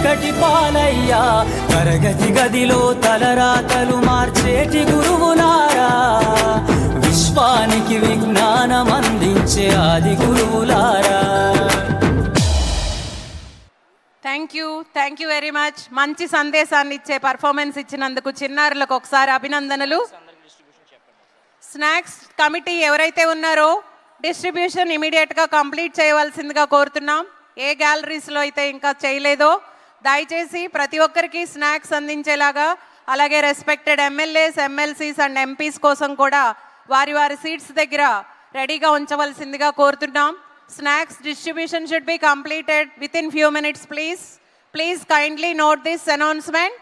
చీకటి పాలయ్యా. తరగతి గదిలో తలరాతలు మార్చేటి గురువులారా. విశ్వానికి విజ్ఞానం అందించే ఆది గురువులారా. Thank you thank you very much మంచి సందేశాన్ని ఇచ్చే పర్ఫార్మెన్స్ ఇచ్చినందుకు చిన్నారులకు ఒకసారి అభినందనలు. స్నాక్స్ కమిటీ ఎవరైతే ఉన్నారో డిస్ట్రిబ్యూషన్ ఇమీడియట్గా కంప్లీట్ చేయవలసిందిగా కోరుతున్నాం. ఏ గ్యాలరీస్లో అయితే ఇంకా చేయలేదో దయచేసి ప్రతి ఒక్కరికి స్నాక్స్ అందించేలాగా అలాగే respected MLAs MLCs and MPs కోసం కూడా వారి వారి సీట్స్ దగ్గర రెడీగా ఉంచవలసిందిగా కోరుతున్నాం. Snacks distribution should be completed within few minutes please please kindly note this announcement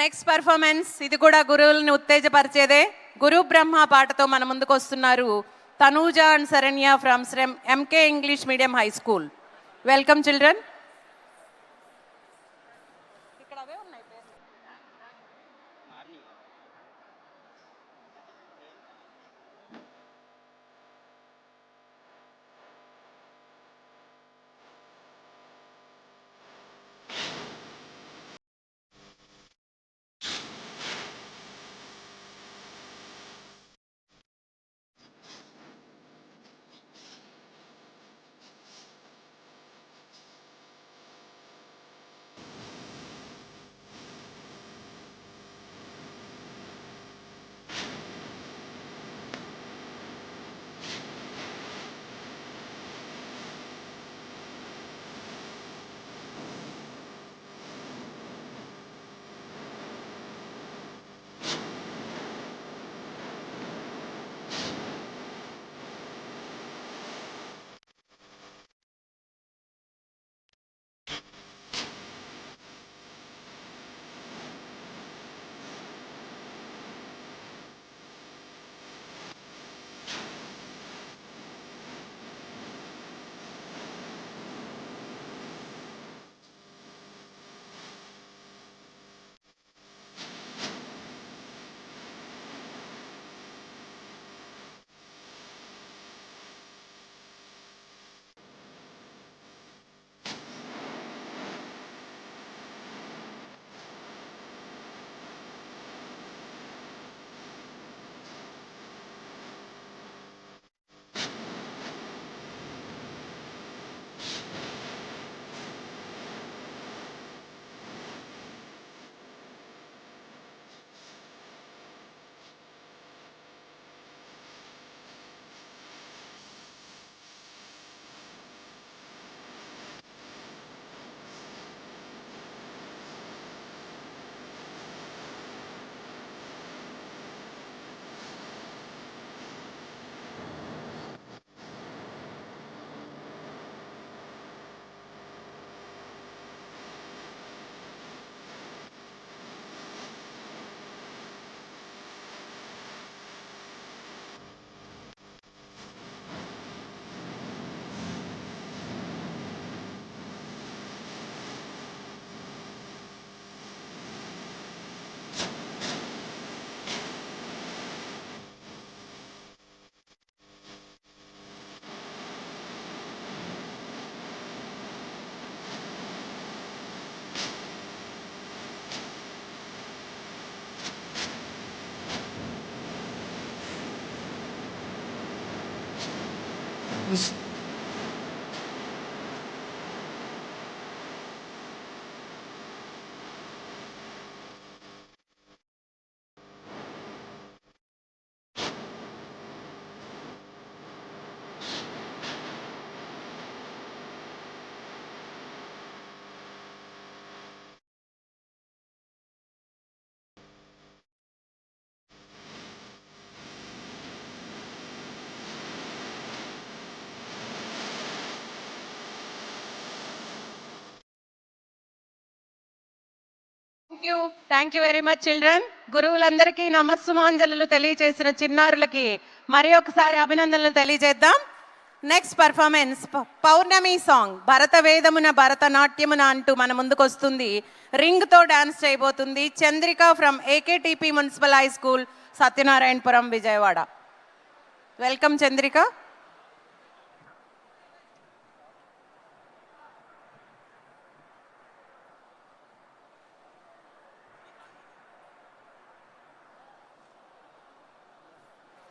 next performance ఇది కూడా గురువులను ఉత్తేజపరిచేదే. గురు బ్రహ్మ పాటతో మన ముందుకు వస్తున్నారు Tanuja and Saranya from Shram MK English medium high school welcome children thank you thank you very much children. గురువులందరికీ నమస్సుమాంజలు తెలియజేసిన చిన్నారులకి మరి ఒకసారి అభినందనలు తెలియజేద్దాం. నెక్స్ట్ పర్ఫార్మెన్స్ పౌర్ణమి సాంగ్ భరత వేదమున భరతనాట్యమున అంటూ మన ముందుకు వస్తుంది డాన్స్ చేయబోతుంది. Chandrika from AKTP municipal high school Satyanarayanapuram Vijayawada. Welcome Chandrika.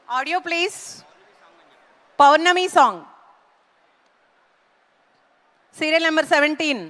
Audio please Pournami song serial number seventeen